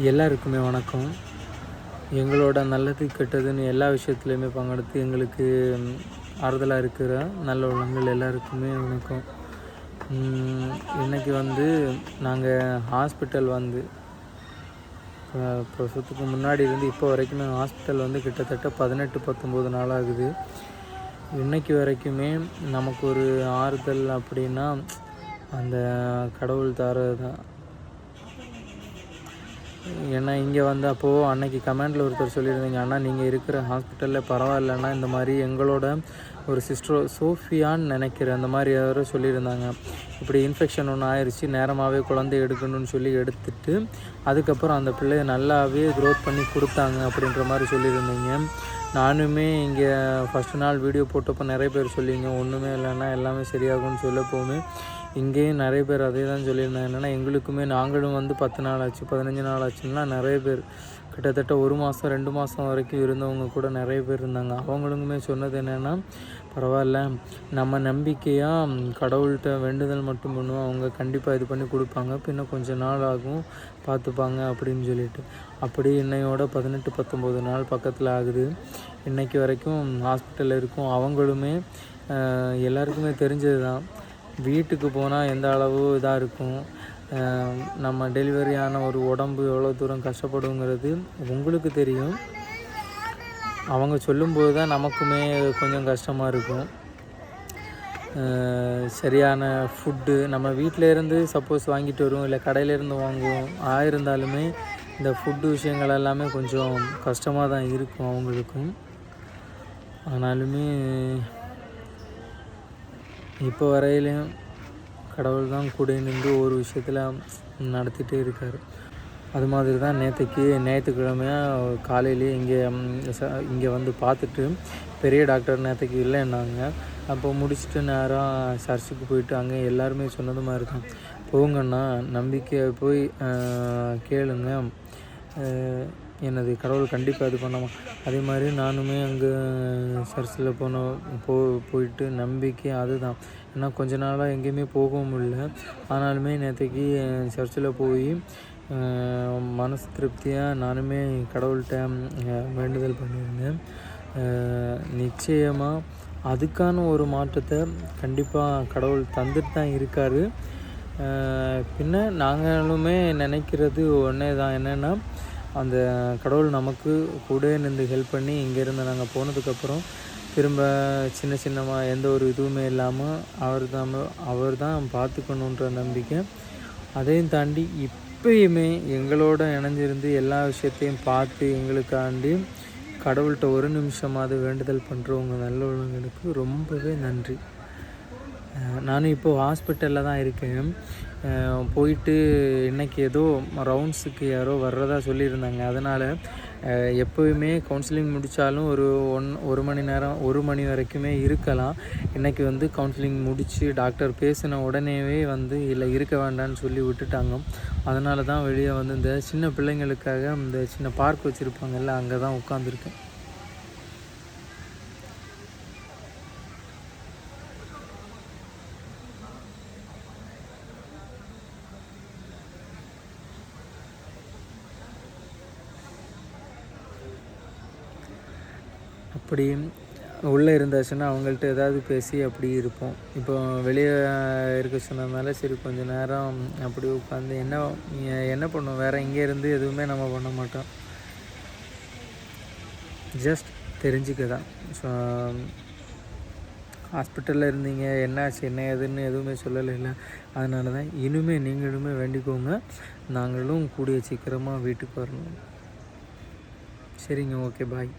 எல்லாருக்குமே வணக்கம். எங்களோட நல்லது கெட்டதுன்னு எல்லா விஷயத்துலையுமே பங்கெடுத்து எங்களுக்கு ஆறுதலாக இருக்கிற நல்ல உள்ளங்கள் எல்லாருக்குமே வணக்கம். இன்றைக்கி வந்து நாங்கள் ஹாஸ்பிட்டல் வந்து பிரசவத்துக்கு முன்னாடி இருந்து இப்போ வரைக்குமே ஹாஸ்பிட்டல் வந்து கிட்டத்தட்ட பதினெட்டு பத்தொம்போது நாள் ஆகுது. இன்றைக்கு வரைக்குமே நமக்கு ஒரு ஆறுதல் அப்படின்னா அந்த கடவுள் தரது தான் ஏன்னா இங்கே வந்தப்போ அன்னைக்கு கமெண்டில் ஒருத்தர் சொல்லியிருந்தீங்க அண்ணா நீங்கள் இருக்கிற ஹாஸ்பிட்டலில் பரவாயில்லன்னா இந்த மாதிரி எங்களோட ஒரு சிஸ்டர் சோஃபியான்னு நினைக்கிறேன் அந்த மாதிரி யாரோ சொல்லியிருந்தாங்க. இப்படி இன்ஃபெக்ஷன் ஒன்று ஆயிடுச்சு நேரமாகவே குழந்தை எடுக்கணும்னு சொல்லி எடுத்துட்டு அதுக்கப்புறம் அந்த பிள்ளையை நல்லாவே க்ரோத் பண்ணி கொடுத்தாங்க அப்படின்ற மாதிரி சொல்லியிருந்தீங்க. நானுமே இங்கே ஃபஸ்ட்டு நாள் வீடியோ போட்டப்போ நிறைய பேர் சொல்லிங்க ஒன்றுமே இல்லைன்னா எல்லாமே சரியாகும்னு சொல்ல இங்கேயும் நிறைய பேர் அதே தான் சொல்லியிருந்தாங்க. என்னென்னா எங்களுக்குமே நாங்களும் வந்து பத்து நாள் ஆச்சு பதினஞ்சு நாள் ஆச்சுன்னா நிறைய பேர் கிட்டத்தட்ட ஒரு மாதம் ரெண்டு மாதம் வரைக்கும் இருந்தவங்க கூட நிறைய பேர் இருந்தாங்க. அவங்களுக்குமே சொன்னது என்னென்னா பரவாயில்ல நம்ம நம்பிக்கையாக கடவுள்கிட்ட வேண்டுதல் மட்டும் பண்ணுவோம். அவங்க கண்டிப்பாக இது பண்ணி கொடுப்பாங்க. பின்ன கொஞ்ச நாள் ஆகும் பார்த்துப்பாங்க அப்படின்னு சொல்லிட்டு. அப்படி இன்னையோட பதினெட்டு பத்தொம்போது நாள் பக்கத்தில் ஆகுது. இன்றைக்கு வரைக்கும் ஹாஸ்பிட்டலில் இருக்கும். அவங்களுமே எல்லாருக்குமே தெரிஞ்சது தான் வீட்டுக்கு போனால் எந்த அளவு இதாக இருக்கும்? நம்ம டெலிவரியான ஒரு உடம்பு எவ்வளோ தூரம் கஷ்டப்படுங்கிறது உங்களுக்கு தெரியும். அவங்க சொல்லும்போது தான் நமக்குமே கொஞ்சம் கஷ்டமாக இருக்கும். சரியான ஃபுட்டு நம்ம வீட்டிலேருந்து சப்போஸ் வாங்கிட்டு வருவோம் இல்லை கடையிலேருந்து வாங்குவோம். ஆயிருந்தாலுமே இந்த ஃபுட்டு விஷயங்கள் எல்லாமே கொஞ்சம் கஷ்டமாக தான் இருக்கும் அவங்களுக்கும். ஆனாலுமே இப்போ வரையிலையும் கடவுள் தான் கூட நின்று ஒரு விஷயத்தில் நடத்திட்டே இருக்கார். அது மாதிரி தான் நேற்றுக்கு ஞாயிற்றுக்கிழமையாக காலையிலேயே இங்கே இங்கே வந்து பார்த்துட்டு பெரிய டாக்டர் நேற்றுக்கு இல்லைன்னாங்க அப்போ முடிச்சுட்டு நேராக சர்ச்சுக்கு போயிட்டு அங்கே எல்லாருமே சொன்னது மாதிரி தான். போங்கண்ணா நம்பிக்கையை போய் கேளுங்க. எனது கடவுள் கண்டிப்பாக இது பண்ணாமா அதே மாதிரி நானுமே அங்கே சர்ச்சில் போன போ போயிட்டு நம்பிக்கை அதுதான். ஏன்னா கொஞ்ச நாளாக எங்கேயுமே போகவும் முடியல. ஆனாலுமே நேற்றுக்கு சர்ச்சில் போய் மனசு திருப்தியாக நானுமே கடவுள்கிட்ட வேண்டுதல் பண்ணியிருந்தேன். நிச்சயமாக அதுக்கான ஒரு மாற்றத்தை கண்டிப்பாக கடவுள் தந்துட்டு தான் இருக்கார். பின்ன நாங்களுமே நினைக்கிறது ஒன்றே தான் என்னென்னா அந்த கடவுள் நமக்கு கூட நின்று ஹெல்ப் பண்ணி இங்கேருந்து நாங்கள் போனதுக்கப்புறம் திரும்ப சின்ன சின்னமாக எந்த ஒரு இதுவுமே இல்லாமல் அவர் தான் அவர் தான் பார்த்துக்கணுன்ற நம்பிக்கை. அதையும் தாண்டி இப்பயுமே எங்களோட இணைஞ்சிருந்து எல்லா விஷயத்தையும் பார்த்து எங்களுக்காண்டி கடவுள்கிட்ட ஒரு நிமிஷமாவது வேண்டுதல் பண்ணுறவங்க நல்ல உள்ளவங்களுக்கு ரொம்பவே நன்றி. நானும் இப்போது ஹாஸ்பிட்டலில் தான் இருக்கேன். போயிட்டு இன்றைக்கி ஏதோ ரவுண்ட்ஸுக்கு யாரோ வர்றதா சொல்லியிருந்தாங்க. அதனால் எப்போயுமே கவுன்சிலிங் முடித்தாலும் ஒரு ஒன் ஒரு மணி நேரம் ஒரு மணி வரைக்குமே இருக்கலாம். இன்றைக்கி வந்து கவுன்சிலிங் முடித்து டாக்டர் பேசின உடனேவே வந்து இல்லை இருக்க வேண்டாம்னு சொல்லி விட்டுட்டாங்க. அதனால தான் வெளியே வந்து இந்த சின்ன பிள்ளைங்களுக்காக இந்த சின்ன பார்க் வச்சுருப்பாங்கல்ல அங்கே தான் உட்காந்துருக்கேன் அப்படி உள்ளே இருந்தாச்சுன்னா அவங்கள்ட்ட ஏதாவது பேசி அப்படி இருப்போம். இப்போ வெளியே இருக்க சொன்னதுனால சரி கொஞ்சம் நேரம் அப்படி உட்காந்து என்ன என்ன பண்ணுவோம் வேறு இங்கே இருந்து எதுவுமே நம்ம பண்ண மாட்டோம். ஜஸ்ட் தெரிஞ்சுக்க தான். ஸோ ஹாஸ்பிட்டலில் இருந்தீங்க என்னாச்சு என்ன ஏதுன்னு எதுவுமே சொல்லலை இல்லை. அதனால தான் இனிமே நீங்களுமே வேண்டிக்கோங்க. நாங்களும் கூடிய சீக்கிரமாக வீட்டுக்கு வரணும். சரிங்க ஓகே பாய்